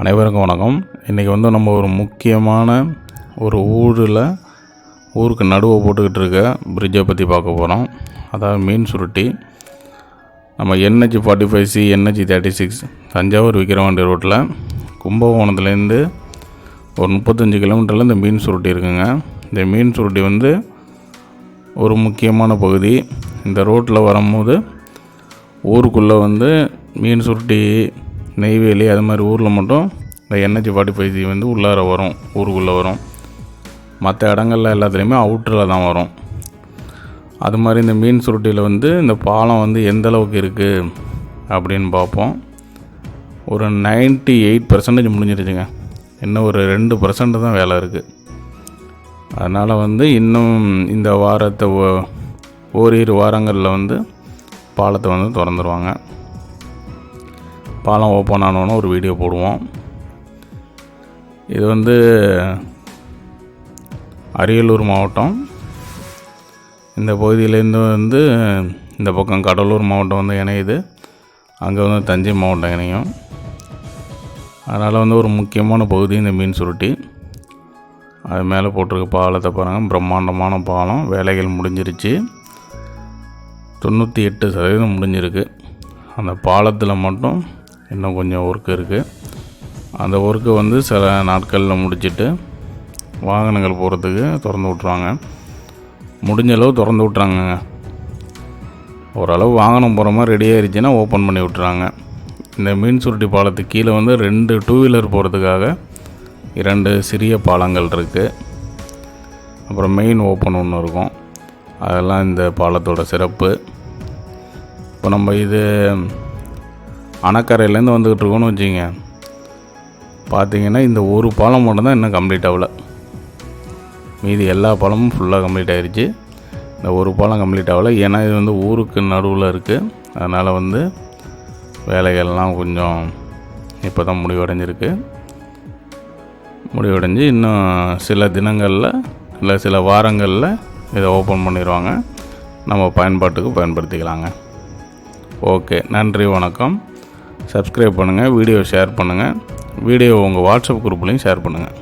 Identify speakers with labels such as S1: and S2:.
S1: அனைவருக்கும் வணக்கம். இன்றைக்கி வந்து நம்ம ஒரு முக்கியமான ஒரு ஊரில் ஊருக்கு நடுவை போட்டுக்கிட்டு இருக்க பிரிட்ஜை பற்றி பார்க்க போகிறோம் அதாவது மீன் சுருட்டி. நம்ம NH forty five C NH thirty six Thanjavur Vikravandi ரோட்டில் கும்பகோணத்துலேருந்து ஒரு முப்பத்தஞ்சு கிலோமீட்டரில் இந்த மீன் சுருட்டி இருக்குங்க. இந்த மீன் சுருட்டி வந்து ஒரு முக்கியமான பகுதி. இந்த ரோட்டில் வரும்போது ஊருக்குள்ளே வந்து மீன் சுருட்டி நெய்வேலி அது மாதிரி ஊரில் மட்டும் இந்த என்ஹெச் ஃபார்ட்டி ஃபைவ் ஜி வந்து உள்ளார வரும் ஊருக்குள்ளே வரும். மற்ற இடங்கள்ல எல்லாத்துலேயுமே அவுட்டரில் தான் வரும். அது மாதிரி இந்த மீன் சுருட்டியில் வந்து இந்த பாலம் வந்து எந்த அளவுக்கு இருக்குது அப்படின்னு பார்ப்போம். ஒரு 98% எயிட் பர்சன்டேஜ் முடிஞ்சிருச்சுங்க. இன்னும் ஒரு ரெண்டு பர்சன்ட் தான் வேலை இருக்குது அதனால் வந்து இன்னும் இந்த வாரத்தை ஓ- ஓரிரு வாரங்களில் வந்து பாலத்தை வந்து திறந்துருவாங்க. பாலம் ஓப்பன் ஆனோன்னு ஒரு வீடியோ போடுவோம். இது வந்து அரியலூர் மாவட்டம். இந்த பகுதியிலேருந்து வந்து இந்த பக்கம் கடலூர் மாவட்டம் வந்து இணையுது. அங்கே வந்து தஞ்சை மாவட்டம் இணையும். அதனால் வந்து ஒரு முக்கியமான பகுதி இந்த மீன் சுருட்டி. அது மேலே போட்டிருக்க பாலத்தை பாருங்கள் பிரம்மாண்டமான பாலம். வேலைகள் முடிஞ்சிருச்சு. தொண்ணூற்றி எட்டு சதவீதம் முடிஞ்சிருக்கு. அந்த பாலத்தில் மட்டும் இன்னும் கொஞ்சம் ஒர்க் இருக்குது அந்த ஒர்க்கை வந்து சில நாட்களில் முடிச்சுட்டு வாகனங்கள் போகிறதுக்கு திறந்து விட்ருவாங்க முடிஞ்ச அளவு திறந்து விட்றாங்கங்க ஓரளவு வாகனம் போகிற மாதிரி ரெடி ஆயிருச்சுன்னா ஓப்பன் பண்ணி விட்றாங்க இந்த மீன் சுருட்டி பாலத்துக்கு கீழே வந்து ரெண்டு டூ வீலர் போகிறதுக்காக இரண்டு சிறிய பாலங்கள் இருக்குது அப்புறம் மெயின் ஓப்பன் ஒன்று இருக்கும். அதெல்லாம் இந்த பாலத்தோட சிறப்பு. இப்போ நம்ம இது அணக்கரையிலேருந்து வந்துக்கிட்டு இருக்கோன்னு வச்சுங்க பார்த்தீங்கன்னா இந்த ஒரு பாலம் மட்டும்தான் இன்னும் கம்ப்ளீட் ஆகல. மீதி எல்லா பாலமும் ஃபுல்லாக கம்ப்ளீட் ஆகிருச்சு இந்த ஒரு பாலம் கம்ப்ளீட் ஆகல. ஏன்னா இது வந்து ஊருக்கு நடுவில் இருக்குது அதனால் வந்து வேலைகள்லாம் கொஞ்சம் இப்போ தான் முடிவடைஞ்சிருக்கு. முடிவடைஞ்சு இன்னும் சில தினங்களில் இல்லை சில வாரங்களில் இதை ஓப்பன் பண்ணிடுவாங்க நம்ம பயன்பாட்டுக்கு பயன்படுத்திக்கலாங்க. ஓகே நன்றி வணக்கம். சப்ஸ்கிரைப் பண்ணுங்கள் வீடியோ ஷேர் பண்ணுங்கள் வீடியோ உங்கள் வாட்ஸ்அப் குரூப்லேயும் ஷேர் பண்ணுங்கள்